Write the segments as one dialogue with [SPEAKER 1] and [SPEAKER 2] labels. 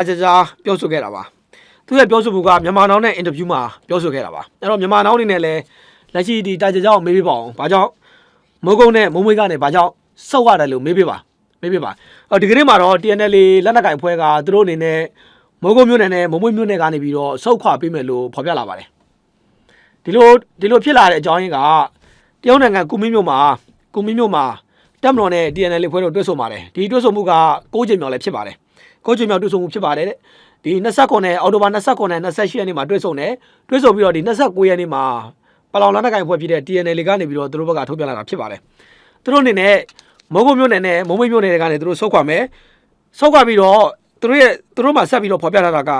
[SPEAKER 1] အကြကြားပြောဆိုခဲ့တာပါသူရဲ့ပြောဆိုမှုကမြန်မာနောင်နဲ့အင်တာဗျူးမှာပြောဆိုခဲ့တာပါအဲ့တော့မြန်မာနောင်အနေနဲ့လည်းလက်ရှိဒီတာကြကြားကိုမေးပြပါအောင်ဘာကြောင့်မိုးကုန်းနဲ့မုံမွေးကနေဘာကြောင့်စောက်ရတယ်လို့မေးပြပါမေးပြပါအော်ဒီကနေ့မှာတော့ TNL လက်နက်ကင်ဖွဲ့ကသူတို့အနေနဲ့မိုးကုန်းမြို့နယ်နဲ့မုံမွေးမြို့နယ်ကနေပြီးတော့စောက်ခွာပေးမယ်လို့ဖော်ပြလာပါတယ်ဒီလိုဒီလိုဖြစ်လာတဲ့အကြောင်းရင်းကတရုတ်နိုင်ငံကုမင်းမြို့မှာကုမင်းမြို့မှာတက်မတော်နဲ့ TNL ဖွဲ့တို့တွဲဆုံပါတယ်ဒီတွဲဆုံမှုက6ချိန်မြောက်လည်းဖြစ်ပါတယ် 6ချိန်မြောက်တွဲဆုံမှုဖြစ်ပါတယ်တဲ့ဒီ29နဲ့အောက်တိုဘာ29နဲ့28ရက်နေ့မှာတွဲဆုံတယ်တွဲဆုံပြီးတော့ဒီ29ရက်နေ့မှာပလောင်လန်နိုင်ငံဖွဲ့ဖြစ်တဲ့ TNL ကနေပြီးတော့သူတို့ဘက်ကထုတ်ပြန်လာတာဖြစ်ပါတယ်သူတို့အနေနဲ့မုံကုတ်မြို့နယ်နဲ့မုံမိတ်မြို့နယ်တွေကနေသူတို့ဆုတ်ခွာမယ်ဆုတ်ခွာပြီးတော့သူတို့ရဲ့သူတို့မှဆက်ပြီးတော့ဖော်ပြထားတာက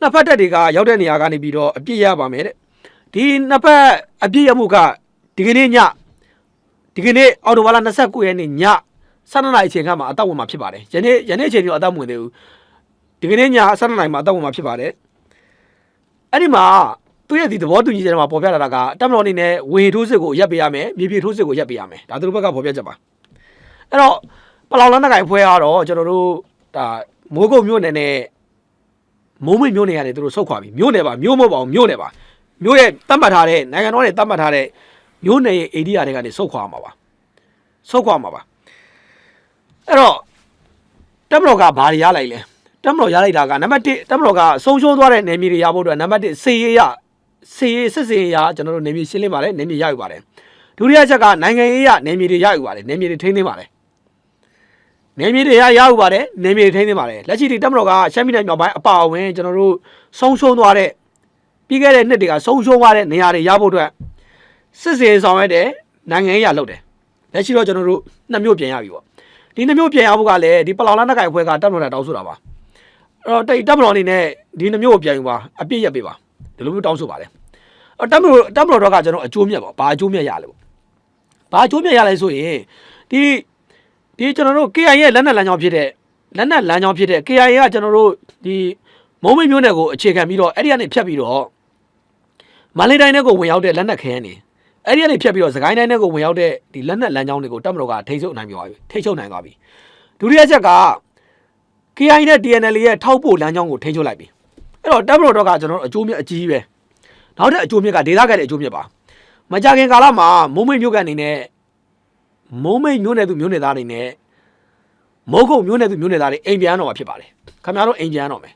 [SPEAKER 1] နှစ်ဖက်တပ်တွေကရောက်တဲ့နေရာကနေပြီးတော့အပြစ်ရပါမယ်တဲ့ဒီနှစ်ဖက်အပြည့်ရမှုကဒီကနေ့ညဒီကနေ့အော်တိုဘာလ29ရက်နေ့ည 7နာရီအချိန်ခန့်မှာအတောက်ဝင်မှာဖြစ်ပါတယ်။ယနေ့ယနေ့အချိန်ထိတော့အတောက်ဝင်သေးဘူး။ဒီကနေ့ည7နာရီမှာအတောက်ဝင်မှာဖြစ်ပါတယ်။အဲ့ဒီမှာသူ့ရဲ့ဒီသဘောတူညီချက်ထဲမှာပေါ်ပြလာတာကတက်မတော်အနေနဲ့ဝင်ထိုးစစ်ကိုရပ်ပေးရမယ်မြေပြေထိုးစစ်ကိုရပ်ပေးရမယ်။ဒါသူတို့ဘက်ကပေါ်ပြချက်ပါ။အဲ့တော့ပလောင်လန်းတကိုင်ဖွဲကတော့ကျွန်တော်တို့ဒါမိုးကုတ်မြို့နယ်နဲ့မိုးမိတ်မြို့နယ်ကနေသူတို့ဆုတ်ခွာပြီမြို့နယ်ပါမြို့မဟုတ်ပါဘူးမြို့နယ်ပါမျိုးရဲ့တတ်မှတ်ထားတဲ့နိုင်ငံတော်ရဲ့တတ်မှတ်ထားတဲ့မျိုးနယ်ရဲ့အေဒီယာတွေကနေဆုတ်ခွာမှာပါဆုတ်ခွာမှာပါ အဲ့တော့တက်မတော်ကဘာတွေရလိုက်လဲတက်မတော်ရလိုက်တာကနံပါတ်1တက်မတော်ကဆုံးရှုံးသွားတဲ့နယ်မြေတွေရဖို့အတွက်နံပါတ်1စေရေးရစေရေးစစ်စေရေးရကျွန်တော်တို့နယ်မြေရှင်းလင်းပါတယ်နယ်မြေရယူပါတယ်ဒုတိယချက်ကနိုင်ငံရေးရနယ်မြေတွေရယူပါတယ်နယ်မြေတွေထိန်းသိမ်းပါတယ်နယ်မြေတွေရရယူပါတယ်နယ်မြေတွေထိန်းသိမ်းပါတယ်လက်ရှိဒီတက်မတော်ကရှမ်းပြည်နယ်မြောက်ပိုင်းအပါအဝင်ကျွန်တော်တို့ဆုံးရှုံးသွားတဲ့ပြီးခဲ့တဲ့နှစ်တွေကဆုံးရှုံးသွားတဲ့နေရာတွေရဖို့အတွက်စစ်စင်ဆောင်ရွက်တဲ့နိုင်ငံရေးရလုပ်တယ်လက်ရှိတော့ကျွန်တော်တို့နှစ်မျိုးပြင်ရပြီပေါ့ ဒီနှစ်မျိုးပြင်ရဖို့ကလည်းဒီပလောင်လာနက်ကိုင်အဖွဲ့ကတပ်မတော်နဲ့တောင်းဆိုတာပါအဲ့တော့တိတ်တပ်မတော်အနေနဲ့ဒီနှစ်မျိုးကိုပြန်ယူပါအပြည့်ရပေးပါဒီလိုမျိုးတောင်းဆိုပါတယ်အဲ့တပ်မတော်တပ်မတော်တော့ကကျွန်တော်အကျိုးမြတ်ပေါ့ဘာအကျိုးမြတ်ရလဲပေါ့ဘာအကျိုးမြတ်ရလဲဆိုရင်ဒီဒီကျွန်တော်တို့ KI ရဲ့လက်နက်လမ်းကြောင်းဖြစ်တဲ့လက်နက်လမ်းကြောင်းဖြစ်တဲ့ KI ကကျွန်တော်တို့ဒီမုံမိတ်မျိုးနယ်ကိုအခြေခံပြီးတော့အဲ့ဒီကနေဖြတ်ပြီးတော့မန္တလေးတိုင်းထဲကိုဝင်ရောက်တဲ့လက်နက်ခဲယမ်းတွေ အဲ့ဒီကနေဖြတ်ပြီးတော့စကိုင်းတိုင်းထဲကိုဝင်ရောက်တဲ့ဒီလက်နက်လမ်းကြောင်းတွေကိုတပ်မတော်ကထိန်းချုပ်နိုင်ပြီပါပြီထိန်းချုပ်နိုင်သွားပြီဒုတိယချက်က KI နဲ့ DNL ရဲ့ထောက်ပို့လမ်းကြောင်းကိုထိန်းချုပ်လိုက်ပြီအဲ့တော့တပ်မတော်တော့ကကျွန်တော်တို့အကျိုးမြတ်အကြီးပဲနောက်တဲ့အကျိုးမြတ်ကဒေသခံတဲ့အကျိုးမြတ်ပါမကြခင်ကာလမှာမုံမိတ်မြို့ကန်နေနဲ့မုံမိတ်မြို့နယ်သူမြို့နယ်သားတွေနဲ့မုတ်ကုတ်မြို့နယ်သူမြို့နယ်သားတွေအိမ်ပြန်တော့မှာဖြစ်ပါတယ်ခင်ဗျားတို့အိမ်ပြန်တော့မယ်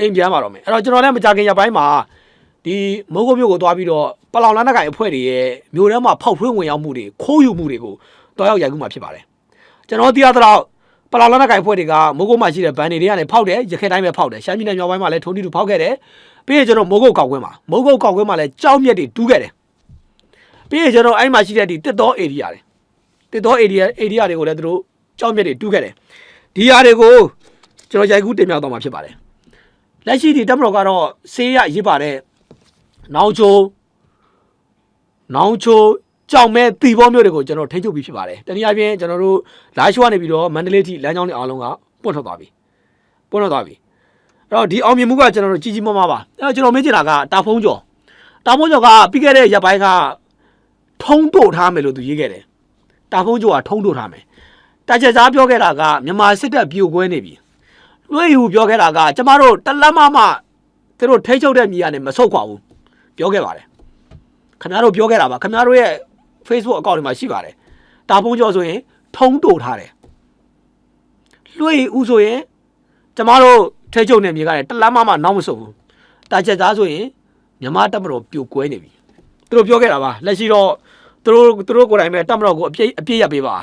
[SPEAKER 1] အိမ်ပြန်ပါတော့မယ်အဲ့တော့ကျွန်တော်လည်းမကြခင်ရပိုင်းမှာ ဒီမိုးကုတ်မြို့ကိုသွားပြီးတော့ပလောင်လန်းတကိုင်အဖွဲ့တွေရဲ့မြို့ထဲမှာဖောက်ထွင်းဝင်ရောက်မှုတွေခိုးယူမှုတွေကိုတွားရောက်ရိုက်ကူးမှာဖြစ်ပါတယ်ကျွန်တော်သိရသလောက်ပလောင်လန်းတကိုင်အဖွဲ့တွေကမိုးကုတ်မှာရှိတဲ့ဗန်တွေတွေကနေဖောက်တယ်ရခိုင်တိုင်းပဲဖောက်တယ်ရှမ်းပြည်နယ်မြောက်ပိုင်းမှာလည်းထုံးတီတူဖောက်ခဲ့တယ်ပြီးရင်ကျွန်တော်မိုးကုတ်ကောက်ကွင်းမှာမိုးကုတ်ကောက်ကွင်းမှာလည်းကြောက်မြက်တွေတူးခဲ့တယ်ပြီးရင်ကျွန်တော်အဲ့မှာရှိတဲ့ဒီတစ်တော်ဧရိယာတွေတစ်တော်ဧရိယာဧရိယာတွေကိုလည်းသူတို့ကြောက်မြက်တွေတူးခဲ့တယ်ဒီຢာတွေကိုကျွန်တော်ရိုက်ကူးတင်ပြတော့မှာဖြစ်ပါတယ်လက်ရှိဒီတက်မတော်ကတော့ဆေးရရေးပါတဲ့ နောင်ချိုနောင်ချိုကြောင်မဲတီဘောမျိုးတွေကိုကျွန်တော်ထိန်းချုပ်ပြီးဖြစ်ပါတယ်တနည်းအားဖြင့်ကျွန်တော်တို့လာရှိုးကနေပြီးတော့မန္တလေးထိလမ်းကြောင်းတွေအားလုံးကပွင့်ထွက်သွားပြီပွင့်ထွက်သွားပြီအဲ့တော့ဒီအောင်မြင်မှုကကျွန်တော်တို့ကြီးကြီးမားမားပါအဲ့တော့ကျွန်တော်မေးချင်တာကတာဖုံးကျော်တာဖုံးကျော်ကပြီးခဲ့တဲ့ရက်ပိုင်းကထုံးတို့ထားမယ်လို့သူရေးခဲ့တယ်တာဖုံးကျော်ကထုံးတို့ထားမယ်တာချက်သားပြောခဲ့တာကမြန်မာစစ်တပ်ပြိုကွဲနေပြီလွှဲယူပြောခဲ့တာကကျမတို့တလက်မမသူတို့ထိန်းချုပ်တဲ့မြေကနေမဆုတ်ခွာဘူး ပြောခဲ့ပါတယ်ခင်ဗျားတို့ပြောခဲ့တာပါခင်ဗျားတို့ရဲ့ Facebook အကောင့်တွေမှာရှိပါတယ်တာဖုံးကျော်ဆိုရင်ထုံးတိုထားတယ်လွှဲဥဆိုရင်ကျမတို့ထဲချုပ်နေမြေကလည်းတလမ်းမမနောက်မဆုတ်ဘူးတာချက်သားဆိုရင်မြမတက်မတော်ပြိုကွဲနေပြီသူတို့ပြောခဲ့တာပါလက်ရှိတော့သူတို့သူတို့ကိုယ်တိုင်ပဲတက်မတော်ကိုအပြည့်အပြည့်ရပေးပါ